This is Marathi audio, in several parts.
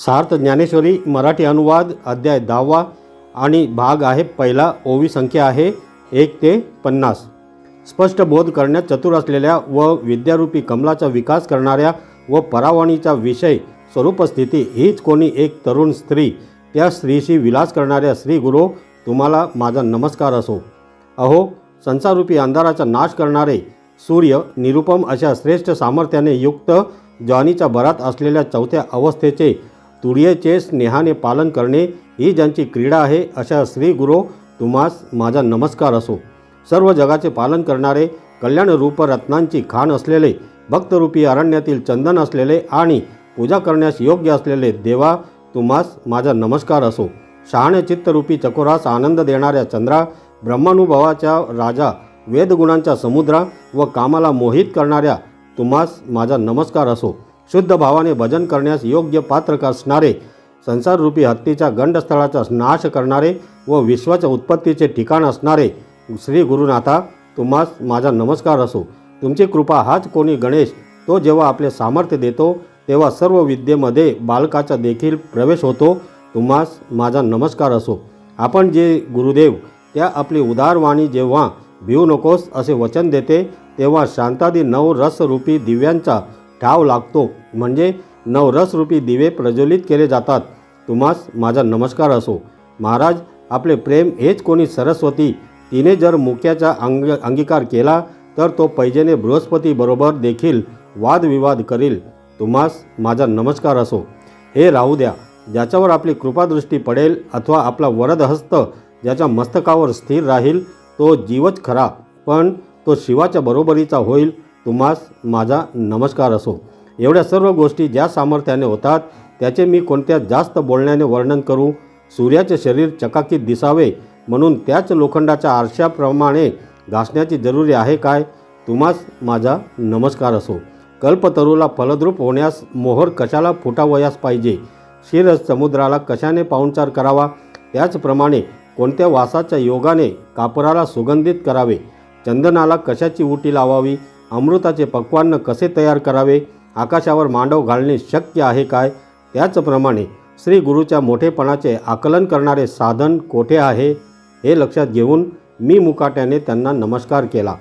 सार्थ ज्ञानेश्वरी मराठी अनुवाद अध्याय दहावा आणि भाग आहे पहिला. ओवी संख्या आहे एक ते पन्नास. स्पष्ट बोध करण्यात चतुर असलेल्या व विद्यारूपी कमलाचा विकास करणाऱ्या व परावाणीचा विषय स्वरूपस्थिती हीच कोणी एक तरुण स्त्री त्या स्त्रीशी विलास करणाऱ्या श्री तुम्हाला माझा नमस्कार असो. अहो संसारूपी अंधाराचा नाश करणारे सूर्य निरुपम अशा श्रेष्ठ सामर्थ्याने युक्त ज्वानीच्या भरात असलेल्या चौथ्या अवस्थेचे तुर्येचे स्नेहाने पालन करणे ही ज्यांची क्रीडा आहे अशा श्री गुरु तुम्हास माझा नमस्कार असो. सर्व जगाचे पालन करणारे कल्याणरूप रत्नांची खाण असलेले भक्तरूपी अरण्यातील चंदन असलेले आणि पूजा करण्यास योग्य असलेले देवा तुम्हास माझा नमस्कार असो. शहाणे चित्तरूपी चकोरास आनंद देणाऱ्या चंद्रा ब्रह्मानुभवाच्या राजा वेदगुणांच्या समुद्रा व कामाला मोहित करणाऱ्या तुम्हास माझा नमस्कार असो. शुद्ध भावाने भजन करण्यास योग्य पात्र असणारे संसाररूपी हत्तीच्या गंडस्थळाचा नाश करणारे व विश्वाच्या उत्पत्तीचे ठिकाण असणारे श्री गुरुनाथा तुम्हास माझा नमस्कार असो. तुमची कृपा हाच कोणी गणेश तो जेव्हा आपले सामर्थ्य देतो तेव्हा सर्व विद्येमध्ये बालकाचा देखील प्रवेश होतो. तुम्हास माझा नमस्कार असो. आपण जे गुरुदेव त्या आपली उदारवाणी जेव्हा भिवू नकोस असे वचन देते तेव्हा शांतादी नवरसरूपी दिव्यांचा ठाव लागतो. म्हणजे नवरसरूपी दिवे प्रज्वलित केले जातात. तुम्हास माझा नमस्कार असो. महाराज आपले प्रेम हेच कोणी सरस्वती. तिने जर मुक्याचा अंग अंगीकार केला तर तो पैजेने बृहस्पतीबरोबर देखील वादविवाद करील. तुम्हास माझा नमस्कार असो. हे राहू द्या. ज्याच्यावर आपली कृपादृष्टी पडेल अथवा आपला वरदहस्त ज्याच्या मस्तकावर स्थिर राहील तो जीवच खरा. पण तो शिवाच्या बरोबरीचा होईल तुम्हास माझा नमस्कार असो. एवढ्या सर्व गोष्टी ज्या सामर्थ्याने होतात त्याचे मी कोणत्या जास्त बोलण्याने वर्णन करू? सूर्याचे शरीर चकाकीत दिसावे म्हणून त्याच लोखंडाच्या आरशाप्रमाणे घासण्याची जरुरी आहे काय? तुम्हास माझा नमस्कार असो. कल्पतरूला फलद्रूप होण्यास मोहर कशाला फुटावयास पाहिजे? शिरस समुद्राला कशाने पाहुणचार करावा? त्याचप्रमाणे कोणत्या वासाच्या योगाने कापराला सुगंधित करावे? चंदनाला कशाची उटी लावावी? अमृताचे पक्वान्न कसे तयार करावे? आकाशावर मांडव घालणे शक्य आहे काय? त्याचप्रमाणे श्री गुरुच्या मोठेपणाचे आकलन करणारे साधन कोठे आहे? हे लक्षात घेऊन मी मुकाट्याने त्यांना नमस्कार केला.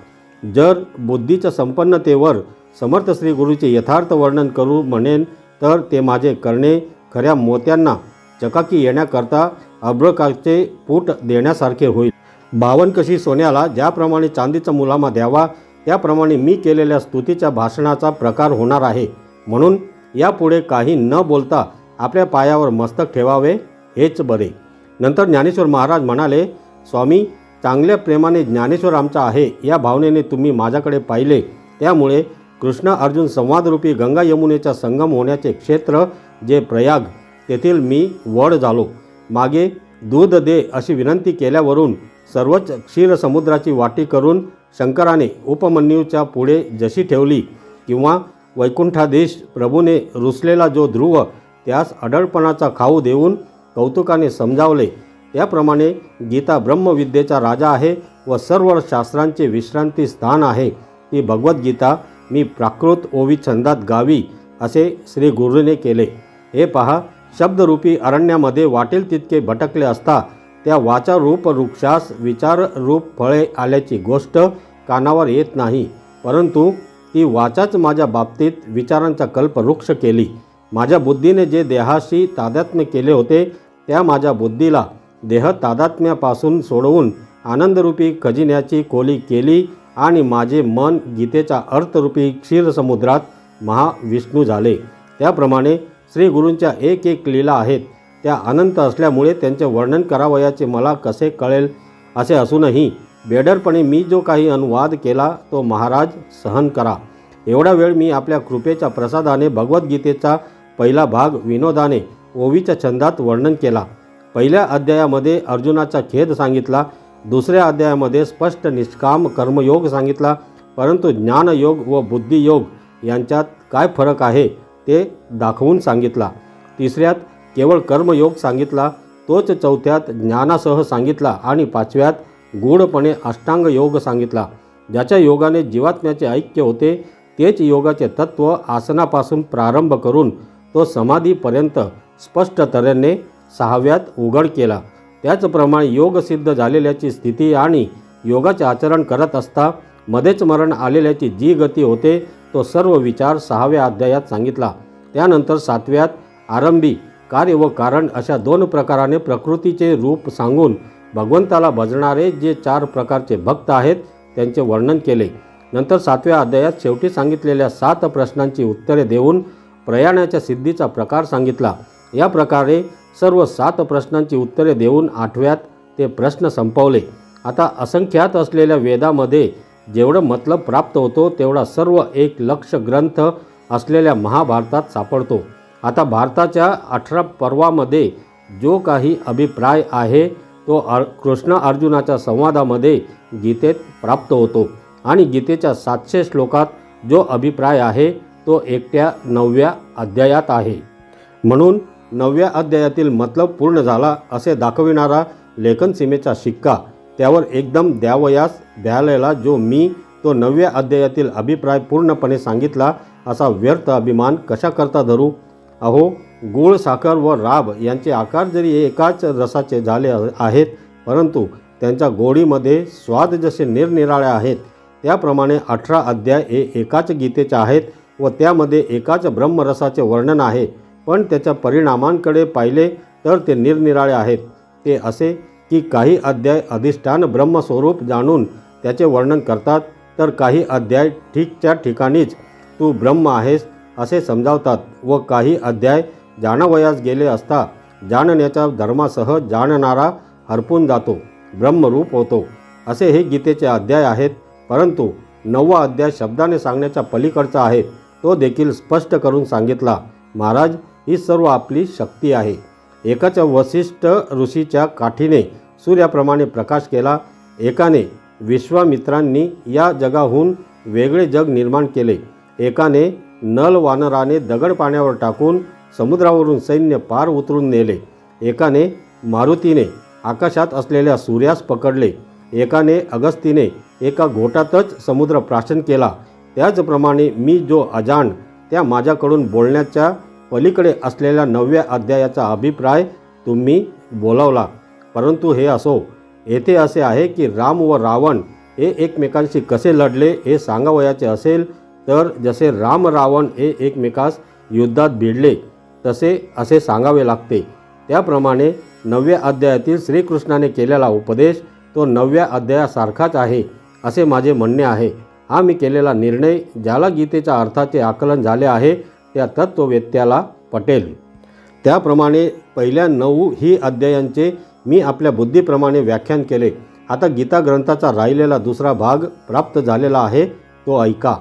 जर बुद्धीच्या संपन्नतेवर समर्थ श्री गुरुचे यथार्थ वर्णन करू म्हणेन तर ते माझे करणे खऱ्या मोत्यांना चकाकी येण्याकरता अब्रकाचे पूट देण्यासारखे होईल. बावनकशी सोन्याला ज्याप्रमाणे चांदीचा मुलामा द्यावा त्याप्रमाणे मी केलेल्या स्तुतीच्या भाषणाचा प्रकार होणार आहे. म्हणून यापुढे काही न बोलता आपल्या पायावर मस्तक ठेवावे हेच बरे. नंतर ज्ञानेश्वर महाराज म्हणाले स्वामी चांगल्या प्रेमाने ज्ञानेश्वर आमचा आहे या भावनेने तुम्ही माझ्याकडे पाहिले. त्यामुळे कृष्ण अर्जुन संवादरूपी गंगा यमुनेचा संगम होण्याचे क्षेत्र जे प्रयाग तेथील मी वड झालो. मागे दूध दे अशी विनंती केल्यावरून सर्वच क्षीरसमुद्राची वाटी करून शंकराने उपमन्यूच्या पुढे जशी ठेवली किंवा वैकुंठाधीश प्रभूने रुसलेला जो ध्रुव त्यास अडळपणाचा खाऊ देऊन कौतुकाने समजावले त्याप्रमाणे गीता ब्रह्मविद्येचा राजा आहे व सर्व शास्त्रांचे विश्रांती स्थान आहे. ती भगवद्गीता मी प्राकृत ओवी छंदात गावी असे श्री गुरुने केले. हे पहा शब्दरूपी अरण्यामध्ये वाटेल तितके भटकले असता त्या वाचारूप वृक्षास विचाररूप फळे आल्याची गोष्ट कानावर येत नाही. परंतु ती वाचाच माझ्या बाबतीत विचारांचा कल्पवृक्ष केली. माझ्या बुद्धीने जे देहाशी तादात्म्य केले होते त्या माझ्या बुद्धीला देह तादात्म्यापासून सोडवून आनंदरूपी खजिन्याची खोली केली आणि माझे मन गीतेच्या अर्थरूपी क्षीरसमुद्रात महाविष्णू झाले. त्याप्रमाणे श्री गुरूंच्या एक एक लीला आहेत. त्या अनंत असल्यामुळे त्यांचे वर्णन करावयाचे मला कसे कळेल असे असूनही बेडरपणे मी जो काही अनुवाद केला तो महाराज सहन करा. एवढा वेळ मी आपल्या कृपेच्या प्रसादाने भगवद्गीतेचा पहिला भाग विनोदाने ओवीच्या छंदात वर्णन केला. पहिल्या अध्यायामध्ये अर्जुनाचा खेद सांगितला दुसऱ्या अध्यायामध्ये स्पष्ट निष्काम कर्मयोग सांगितला परंतु ज्ञानयोग व बुद्धियोग यांच्यात काय फरक आहे ते दाखवून सांगितला. तिसऱ्यात केवळ कर्मयोग सांगितला तोच चौथ्यात ज्ञानासह सांगितला आणि पाचव्यात गूढपणे अष्टांग योग सांगितला. ज्याच्या योगाने जीवात्म्याचे ऐक्य होते तेच योगाचे तत्त्व आसनापासून प्रारंभ करून तो समाधीपर्यंत स्पष्ट तऱ्हेने सहाव्यात उघड केला. त्याचप्रमाणे योगसिद्ध झालेल्याची स्थिती आणि योगाचे आचरण करत असता मध्येच मरण आलेल्याची जी गती होते तो सर्व विचार सहाव्या अध्यायात सांगितला. त्यानंतर सातव्यात आरंभी कार्य व कारण अशा दोन प्रकाराने प्रकृतीचे रूप सांगून भगवंताला भजणारे जे चार प्रकारचे भक्त आहेत त्यांचे वर्णन केले. नंतर सातव्या अध्यायात शेवटी सांगितलेल्या सात प्रश्नांची उत्तरे देऊन प्रयाणाच्या सिद्धीचा प्रकार सांगितला. या प्रकारे सर्व सात प्रश्नांची उत्तरे देऊन आठव्यात ते प्रश्न संपवले. आता असंख्यात असलेल्या वेदामध्ये जेवढं मतलब प्राप्त होतो तेवढा सर्व एक लक्ष ग्रंथ असलेल्या महाभारतात सापडतो. आता भारताच्या अठरा पर्वामध्ये जो काही अभिप्राय आहे तो अर कृष्ण अर्जुनाच्या संवादामध्ये गीतेत प्राप्त होतो. आणि गीतेच्या सातशे श्लोकात जो अभिप्राय आहे तो एकट्या नवव्या अध्यायात आहे. म्हणून नवव्या अध्यायातील मतलब पूर्ण झाला असे दाखविणारा लेखन सीमेचा शिक्का त्यावर एकदम द्यावयास द्यालेला जो मी तो नवव्या अध्यायातील अभिप्राय पूर्णपणे सांगितला असा व्यर्थ अभिमान कशाकरता धरू? अहो गूळ साखर व राब यांचे आकार जरी एकाच रसाचे झाले आहेत परंतु त्यांच्या गोडीमध्ये स्वाद जसे निरनिराळे आहेत त्याप्रमाणे अठरा अध्याय हे एकाच गीतेचे आहेत व त्यामध्ये एकाच ब्रह्मरसाचे वर्णन आहे. पण त्याच्या परिणामांकडे पाहिले तर ते निरनिराळे आहेत. ते असे की काही अध्याय अधिष्ठान ब्रह्मस्वरूप जाणून त्याचे वर्णन करतात तर काही अध्याय ठीकच्या ठिकाणीच तू ब्रह्म आहेस असे समजावतात व काही अध्याय जाणवयास गेले असता जाणण्याच्या धर्मासह जाणणारा हरपून जातो ब्रह्मरूप होतो. असे हे गीतेचे अध्याय आहेत. परंतु नववा अध्याय शब्दाने सांगण्याच्या पलीकडचा आहे. तो देखील स्पष्ट करून सांगितला महाराज ही सर्व आपली शक्ती आहे. एकाच वसिष्ठ ऋषीच्या काठीने सूर्याप्रमाणे प्रकाश केला. एकाने विश्वामित्रांनी या जगाहून वेगळे जग निर्माण केले. एकाने नल वानराने दगड पाण्यावर टाकून समुद्रावरून सैन्य पार उतरून नेले. एकाने मारुतीने आकाशात असलेल्या सूर्यास पकडले. एकाने अगस्तीने एका घोटातच समुद्र प्राशन केला. त्याचप्रमाणे मी जो अजाण त्या माझ्याकडून बोलण्याच्या पलीकडे असलेल्या नवव्या अध्यायाचा अभिप्राय तुम्ही बोलावला. परंतु हे असो येथे असे आहे की राम व रावण हे एकमेकांशी कसे लढले हे सांगावयाचे असेल तर जसे राम रावण हे एकमेकास युद्धात भिडले तसे असे सांगावे लागते. त्याप्रमाणे नवव्या अध्यायातील श्रीकृष्णाने केलेला उपदेश तो नवव्या अध्यायासारखाच आहे असे माझे म्हणणे आहे. हा मी केलेला निर्णय ज्याला गीतेच्या अर्थाचे आकलन झाले आहे त्या तत्ववेत्याला पटेल. त्याप्रमाणे पहिल्या नऊ ही अध्यायांचे मी आपल्या बुद्धीप्रमाणे व्याख्यान केले. आता गीता ग्रंथाचा राहिलेला दुसरा भाग प्राप्त झालेला आहे तो ऐका.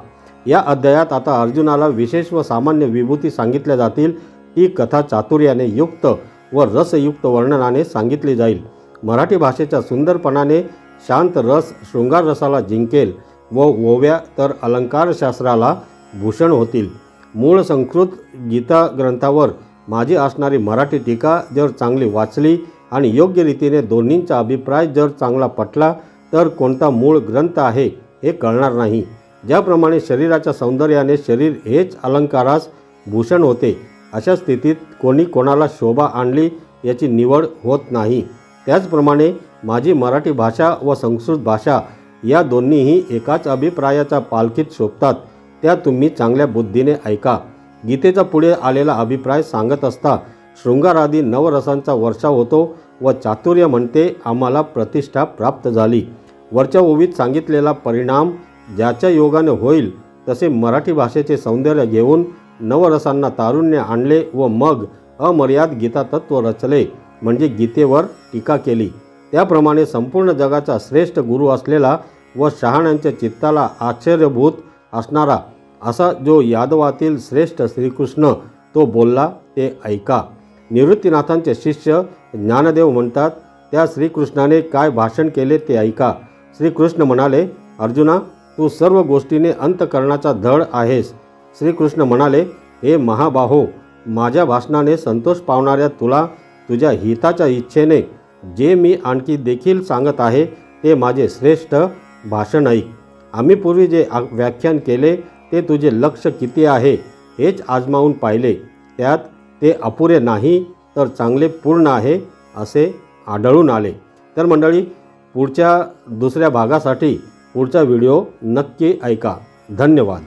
या अध्यायात आता अर्जुनाला विशेष व सामान्य विभूती सांगितल्या जातील. ही कथा चातुर्याने युक्त व रसयुक्त वर्णनाने सांगितली जाईल. मराठी भाषेच्या सुंदरपणाने शांत रस शृंगार रसाला जिंकेल व ओव्या तर अलंकारशास्त्राला भूषण होतील. मूळ संस्कृत गीता ग्रंथावर माझी असणारी मराठी टीका जर चांगली वाचली आणि योग्य रीतीने दोन्हींचा अभिप्राय जर चांगला पटला तर कोणता मूळ ग्रंथ आहे हे कळणार नाही. ज्याप्रमाणे शरीराच्या सौंदर्याने शरीर हेच अलंकारास भूषण होते अशा स्थितीत कोणी कोणाला शोभा आणली याची निवड होत नाही. त्याचप्रमाणे माझी मराठी भाषा व संस्कृत भाषा या दोन्हीही एकाच अभिप्रायाच्या पालखीत शोभतात त्या तुम्ही चांगल्या बुद्धीने ऐका. गीतेचा पुढे आलेला अभिप्राय सांगत असता शृंगारादी नवरसांचा वर्षा होतो व चातुर्य म्हणते आम्हाला प्रतिष्ठा प्राप्त झाली. वरच्या ओवीत सांगितलेला परिणाम ज्याच्या योगाने होईल तसे मराठी भाषेचे सौंदर्य घेऊन नवरसांना तारुण्य आणले व मग अमर्याद गीता तत्व रचले म्हणजे गीतेवर टीका केली. त्याप्रमाणे संपूर्ण जगाचा श्रेष्ठ गुरु असलेला व शहाण्यांच्या चित्ताला आश्चर्यभूत असणारा असा जो यादवातील श्रेष्ठ श्रीकृष्ण तो बोलला ते ऐका. निवृत्तीनाथांचे शिष्य ज्ञानदेव म्हणतात त्या श्रीकृष्णाने काय भाषण केले ते ऐका. श्रीकृष्ण म्हणाले अर्जुना तू सर्व गोष्टीने अंतकरणाचा धड आहेस. श्रीकृष्ण म्हणाले हे महाबाहो माझ्या भाषणाने संतोष पावणाऱ्या तुला तुझ्या हिताच्या इच्छेने जे मी आणखी देखील सांगत आहे ते माझे श्रेष्ठ भाषण ऐक आम्ही पूर्वी जे व्याख्यान केले ते तुझे लक्ष किती आहे हेच आजमावून पाहिले. त्यात ते अपुरे नाही तर चांगले पूर्ण आहे असे आढळून आले. तर मंडळी पुढच्या दुसऱ्या भागासाठी पुढचा व्हिडिओ नक्की ऐका. धन्यवाद.